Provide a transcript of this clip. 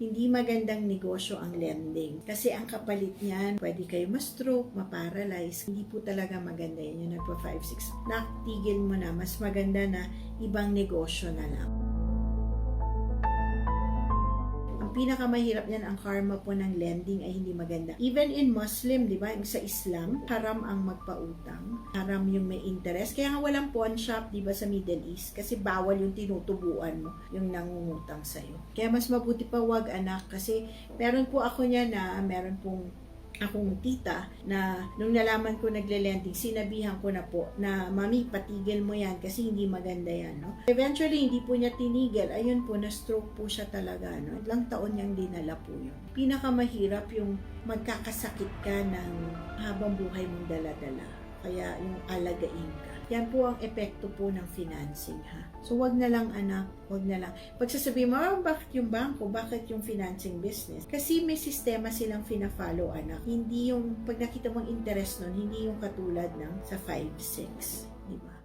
hindi magandang negosyo ang lending. Kasi ang kapalit niyan, pwede kayo ma-stroke, ma-paralyze. Hindi po talaga maganda yan. Yung nagpa 5-6. Natigil mo na, mas maganda na ibang negosyo na lang. Ang pinakamahirap niyan, ang karma po ng lending ay hindi maganda. Even in Muslim, di ba, sa Islam, haram ang magpautang. Haram yung may interest. Kaya nga walang pawn shop, di ba, sa Middle East. Kasi bawal yung tinutubuan mo, yung nangungutang sa'yo. Kaya mas mabuti pa wag anak. Kasi meron po ako niya na, meron pong akong tita na nung nalaman ko nagle-lending, sinabihan ko na po na mami, patigil mo yan kasi hindi maganda yan. No? Eventually, hindi po niya tinigil. Ayun po, na-stroke po siya talaga. No? Ilang taon niyang dinala po yun. Pinakamahirap yung magkakasakit ka ng habang buhay mong dala-dala. Kaya yung alagain ka. Yan po ang epekto po ng financing ha. So wag na lang anak, wag na lang. Pagsasabihin mo, "Ah, bakit yung bangko, bakit yung financing business? Kasi may sistema silang fina-follow anak. Hindi yung, pag nakita mong interest nun, hindi yung katulad ng sa 5-6. Di ba?